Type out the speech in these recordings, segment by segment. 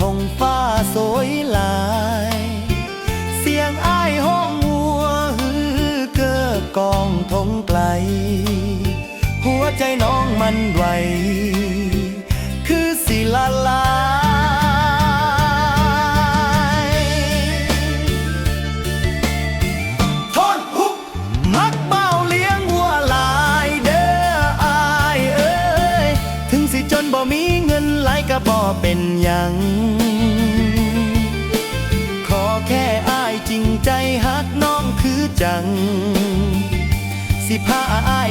ลั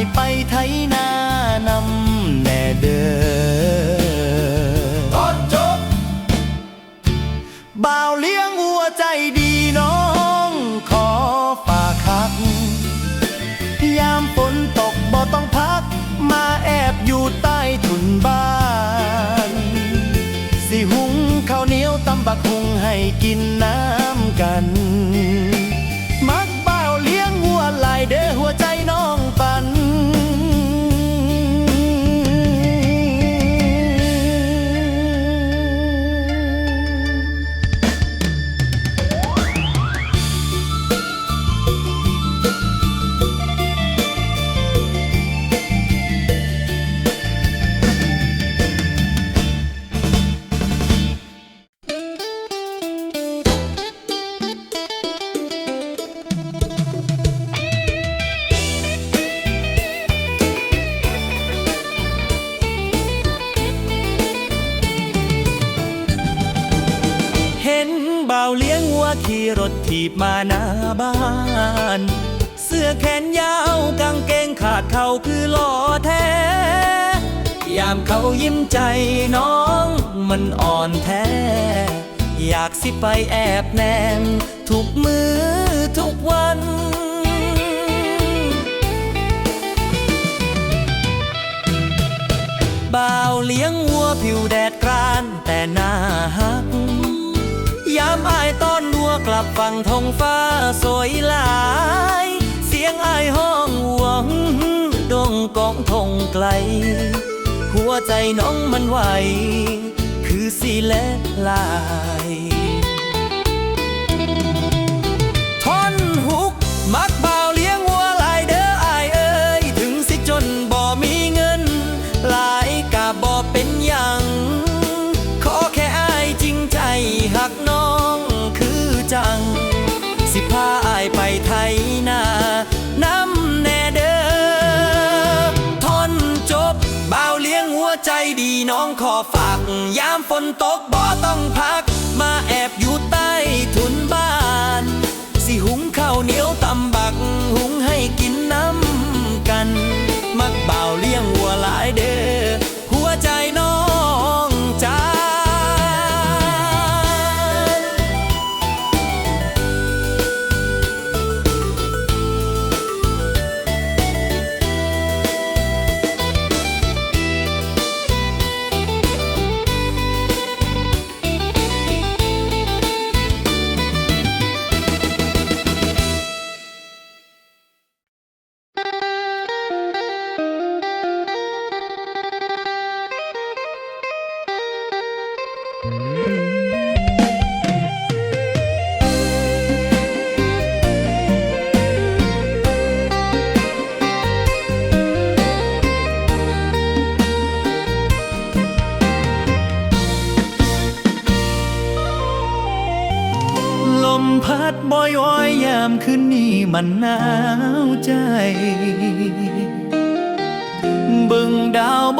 ายไปไทยนานำแน่เด้อตอนจบบ่าวเลี้ยงวัวใจดีน้องขอฝากคัก ยามฝนตกบ่ต้องพัก มาแอบอยู่ใต้ถุนบ้าน สิหุงข้าวเหนียวตำบักหุงให้กินน้ำ รีบมาหน้าบ้าน เสื้อแขนยาวกางเกงขาดเขาคือหล่อแท้ ยามเขายิ้มใจน้องมันอ่อนแท้ อยากสิไปแอบแนม ทุกมือทุกวันบ่าวเลี้ยงวัวผิวแดดกรานแต่หน้าหัก ยามอายต้อนวัวกลับ ฟังทงฟ้าสวยหลาย เสียงอายห้องหวงดงกองทงไกล หัวใจน้องมันไหว คือสีและลายามฝนตกบ่ต้องพัก มาแอบ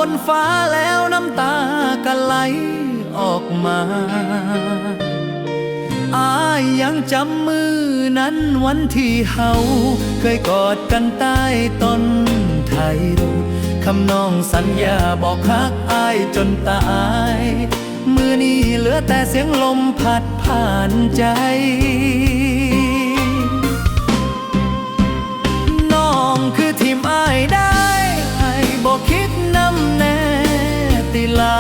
นฟ้าแล้วน้ำตาก็ไหลออกมาอายยังจำมือนั้นวันที่เฮาเคยกอดกันใต้ต้นไทรคำน้องสัญญาบอกฮักอายจนตาย มือนี้เหลือแต่เสียงลมพัดผ่านใจน้องคือทีมอายได้ บอกคิดนำแน่ติลา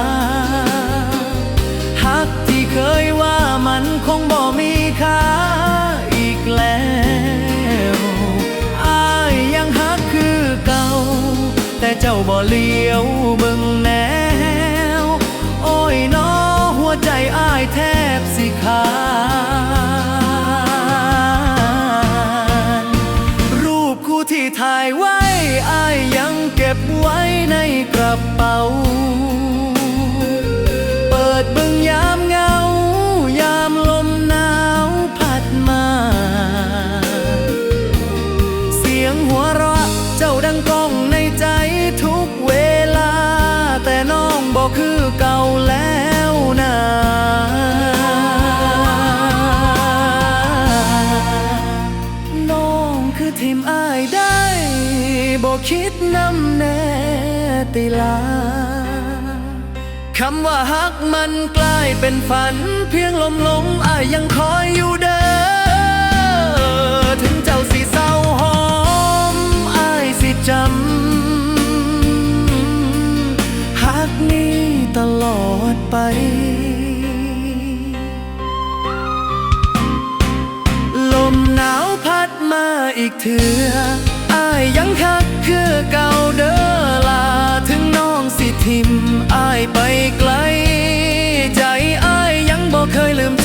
ฮักที่เคยว่ามันคงบ่มีค่าอีกแล้วอายยังฮักคือเก่า แต่เจ้าบ่เลี้ยวเบิ่งแนว โอ้ยน้อหัวใจอายแทบสิขาด กระเป๋า เปิดเบึงยามเงา มันกลายเป็นฝัน เพียงลมลงอายยังคอยอยู่เด้อ ถึงเจ้าสิเศร้าหอมอายสิจำฮักนี้ตลอดไปลมหนาวพัดมาอีกเถื่ออายยังคักคือเก่าเด้อลา ถึงน้องสิทิมอายไปไกล เคยลืม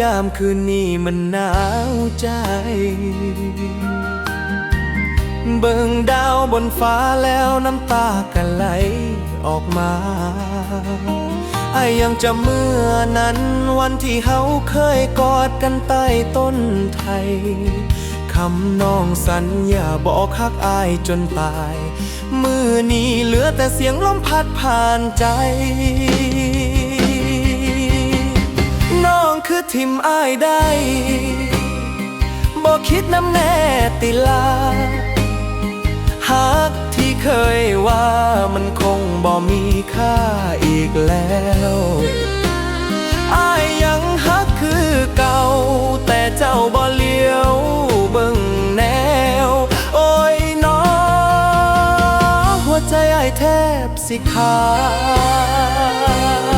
ยามคืนนี้มันหนาวใจ เบิ่งดาวบนฟ้าแล้วน้ำตากันไหลออกมาไอยังจะเมื่อนั้นวันที่เฮาเคยกอดกันใต้ต้นไทรคำน้องสัญญาบอกฮักอายจนตาย มือนี้เหลือแต่เสียงลมพัดผ่านใจ คือทิมอายได้บอกคิดน้ำแน่ติลาฮักที่เคยว่ามันคงบ่มีค่าอีกแล้วอายยังฮักคือเก่า แต่เจ้าบ่เลี้ยวเบิ่งแนว โอ้ยน้อหัวใจอายแทบสิขาด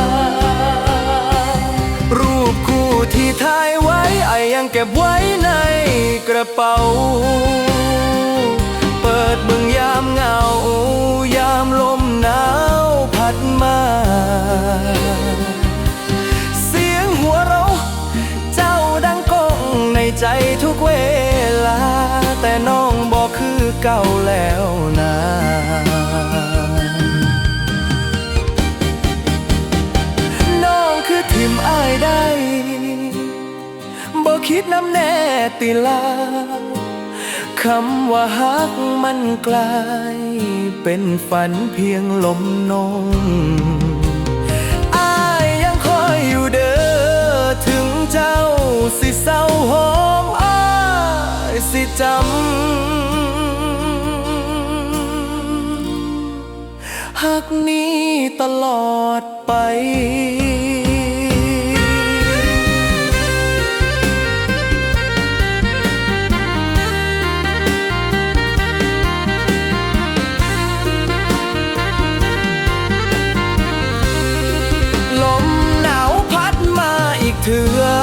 อยังเก็บไว้ในกระเป๋า เปิดเบึงยามเหงา ยามลมหนาวพัดมา เสียงหัวเราะเจ้าดังก้องในใจทุกเวลา แต่น้องบอกคือเก่าแล้วนะ แน่ติลาคำว่าฮักมันกลาย เป็นฝันเพียงลมนองอายยังคอยอยู่เด้อ ถึงเจ้าสิเศร้าหอมอายสิจำหักนี้ตลอดไป ม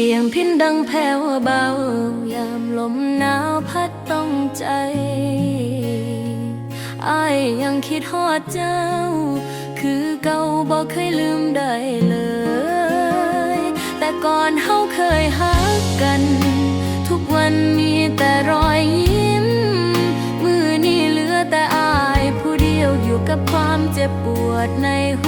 สียงพินดังแผ่วเบา ยามลมหนาวพัดต้องใจอายยังคิดฮอดเจ้า คือเก่าบอกเคยลืมได้เลย แต่ก่อนเฮาเคยหักกัน ทุกวันมีแต่รอยยิ้ม มือนี้เหลือแต่อายผู้เดียวอยู่กับความเจ็บปวดในหัว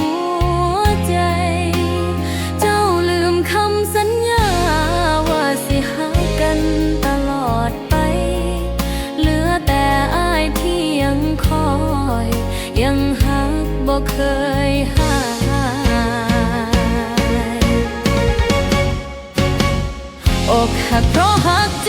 อ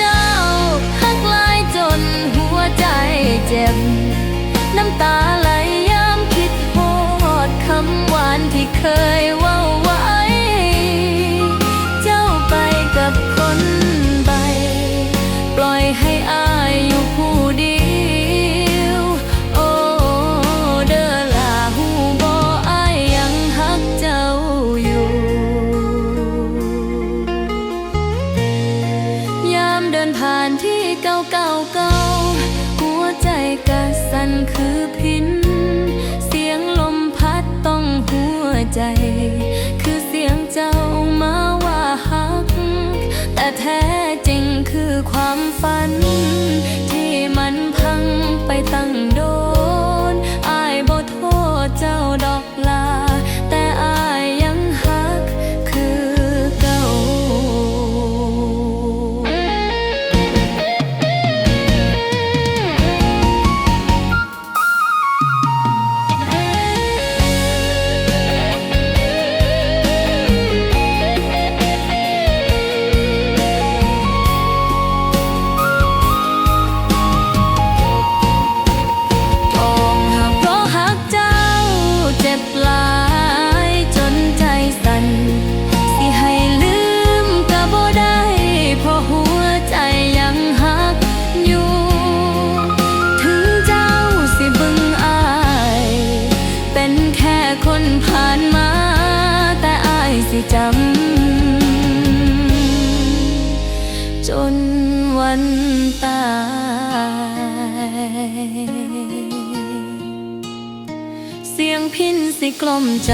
เสียงพินสิกลมใจ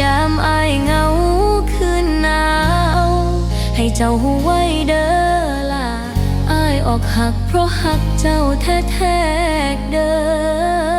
ยามอายเงาคืนหนาว ให้เจ้าหูไว้เด้อล่ะอายออกหักเพราะหักเจ้าแท้ๆเด้อ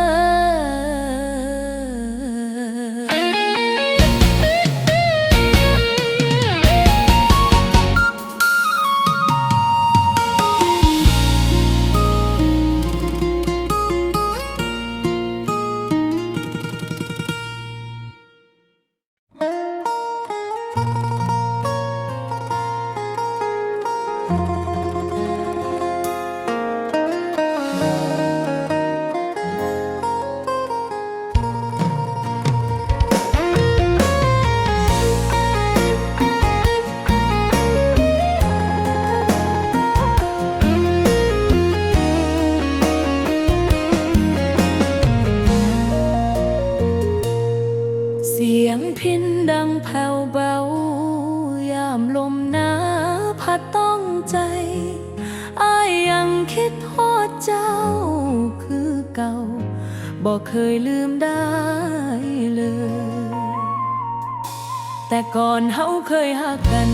ก่อนเฮาเคยหักกัน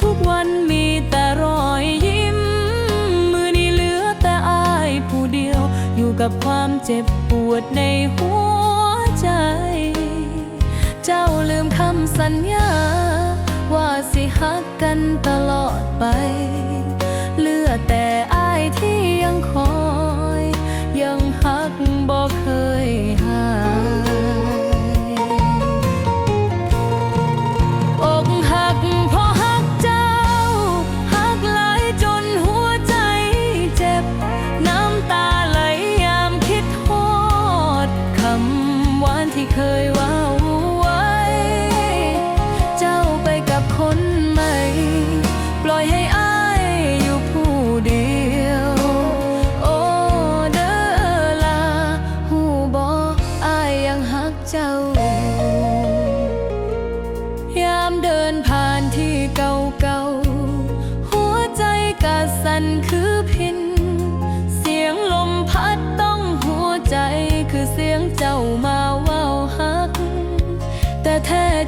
ทุกวันมีแต่รอยยิ้ม มือนี้เหลือแต่อายผู้เดียว อยู่กับความเจ็บปวดในหัวใจ เจ้าลืมคำสัญญา ว่าสิหักกันตลอดไป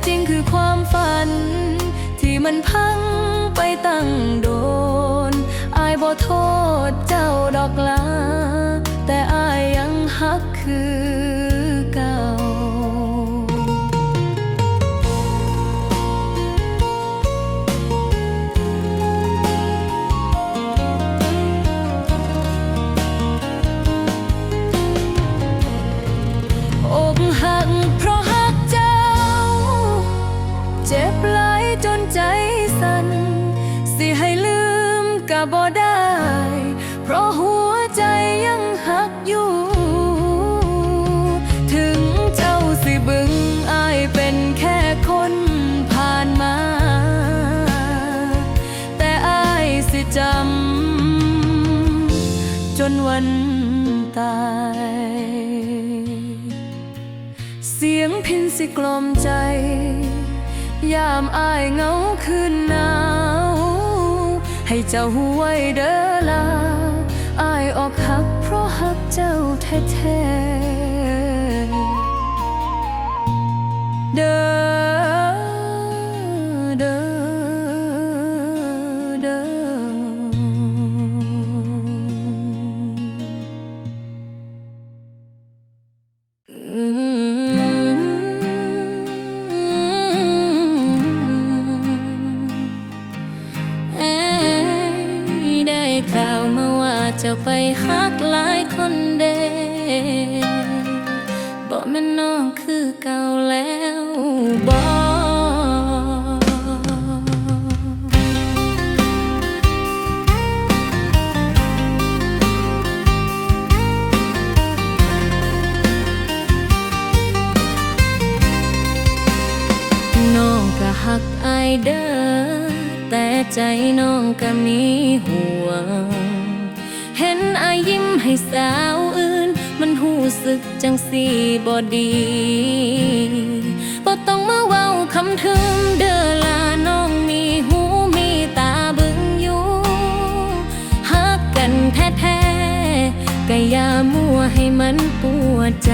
จริงคือความฝัน ที่มันพังไปตั้งโดน อายบ่โทษเจ้าดอกลา แต่อายยังฮักคือายสิจำ จนวันตาย เสียงพินสิกลมใจ ยามอายเงาคืนหนาว ให้เจ้าหูไว้เด้อลาอายออกหักเพราะหักเจ้าแท้ๆเดอ ว่าเจะไปฮักหลายคนเดบอกแม่นน้องคือเก่าแล้วบอกน้องก็หักอายเด้อแต่ใจน้องก็มี สาวอื่น มันหูสึกจังสีบ่ดีบ่ต้องมาเว้าคำถึงเด้อลาน้องมีหูมีตาบึงอยู่หักกันแท้ๆก็อย่ามัวให้มันปวดใจ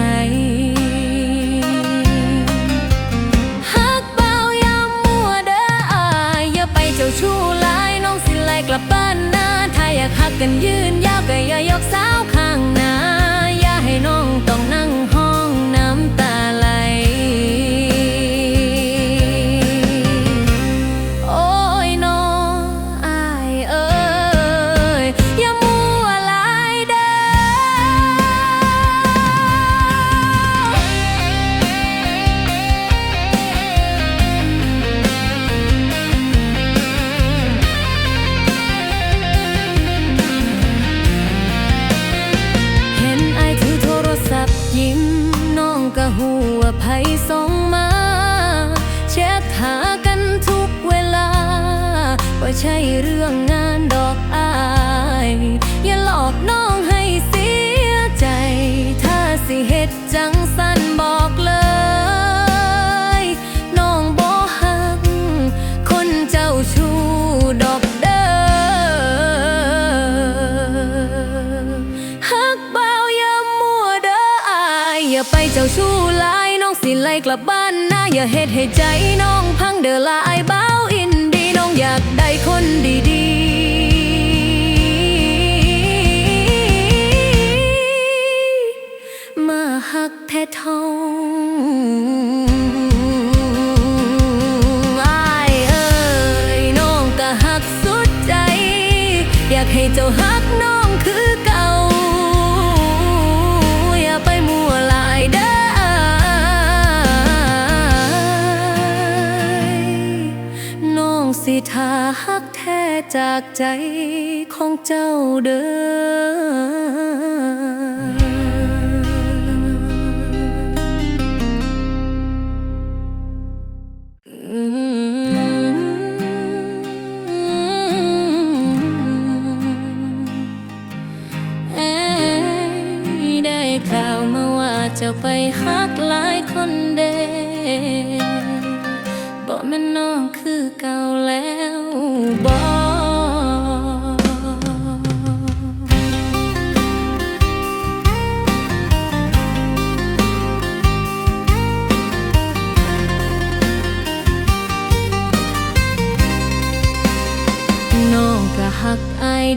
ฮักเบาย่ามัวด้ออายอย่าไปเจ้าชู้หลายน้องสิไลกลับบ้านนาถ้าอยากฮักกันยืนยาวก็อย่าย ไล่กลับบ้านนะอย่าเฮ็ดให้ใจน้องพังเด้อละอายเบาอินดีน้องอยากได้คนดีๆ องสิทาฮักแท้จากใจของเจ้าเด้อเอ้ได้ข่าวมาว่าเจะไปหา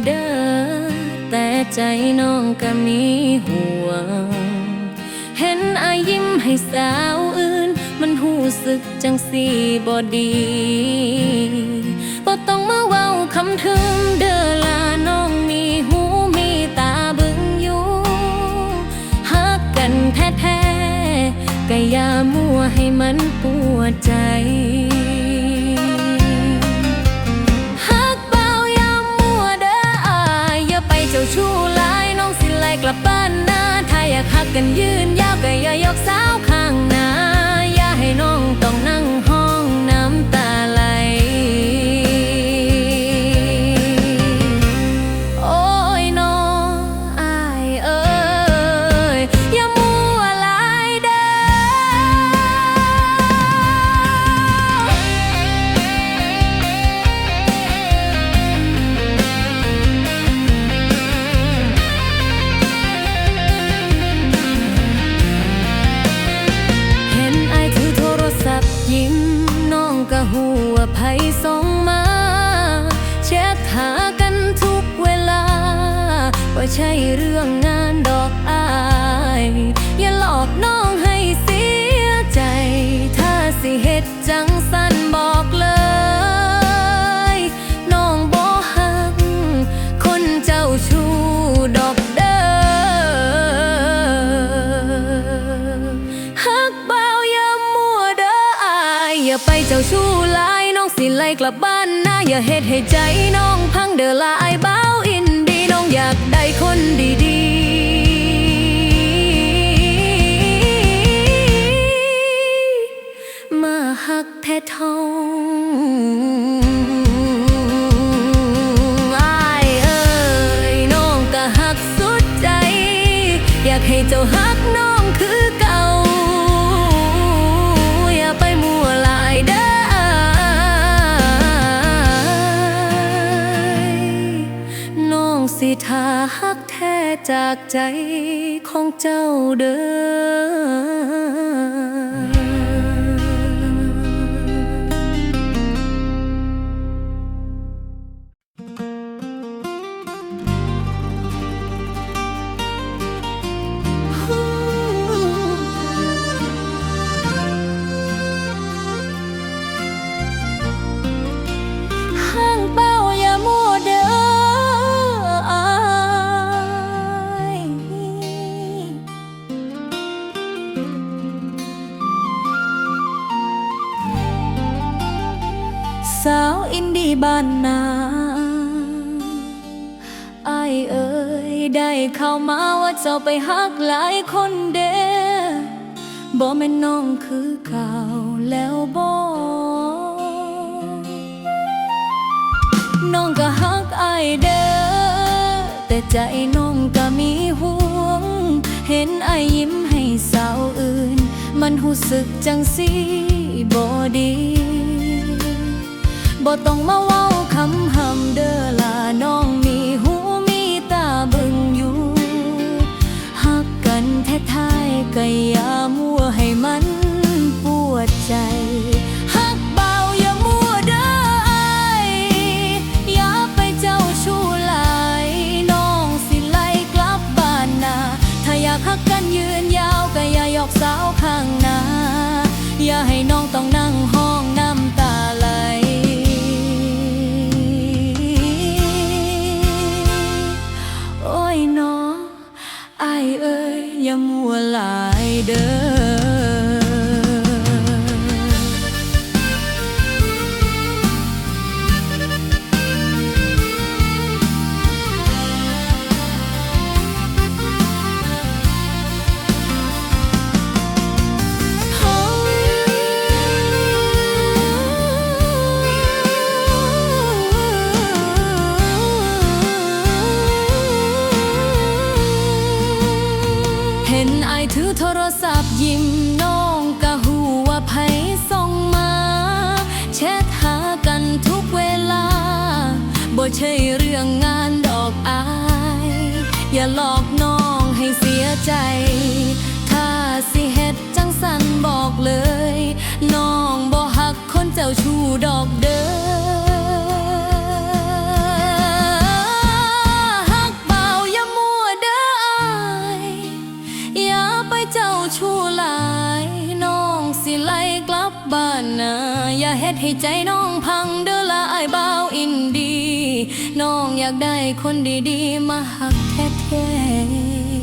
เด้อแต่ใจน้องก็มีห่วง เห็นอายิ้มให้สาวอื่น มันหูสึกจังสีบ่ดีบ่ต้องมาเว้าคำถึงเด้อลาน้องมีหูมีตาเบึงอยู่หักกันแท้ๆก็อย่ามัวให้มันปวดใจ ชู้หลายน้องสิไล่กลับบ้านนาถ้าอยากฮักกันยืนยาวก็อย่ายกสาวข้างหน้าอย่าให้น้องต้องนั่ง กลับบ้านนะอย่าเฮ็ดให้ใจน้องพังเด้อละอายเบาอินดีน้องอยากได้คนดีๆ มาหักแท้ทอง จากใจของเจ้าเด้อ ดีบ้านนาอเอ่ยได้เข้ามาว่าเจ้าไปฮักหลายคนเด้บ่แม่นน้องคือเก่าแล้วบ่น้องก็ฮักไอเด้อแต่ใจน้องก็มีห่วง เห็นไอยิ้มให้สาวอื่น มันหูสึกจังสิบ่ดีบ่ต้องมาเว้า เด้อล่ะน้อง ใจ ถ้าสิเฮ็ดจังสันบอกเลย น้องบ่หักคนเจ้าชู้ดอกเด้อบ้านนาอย่าเฮ็ดให้ใจน้องพังเด้อละไอเบาอินดี น้องอยากได้คนดีๆ มาหักแท้ๆ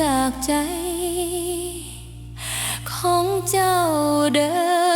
จากใจ ของเจ้าเดิม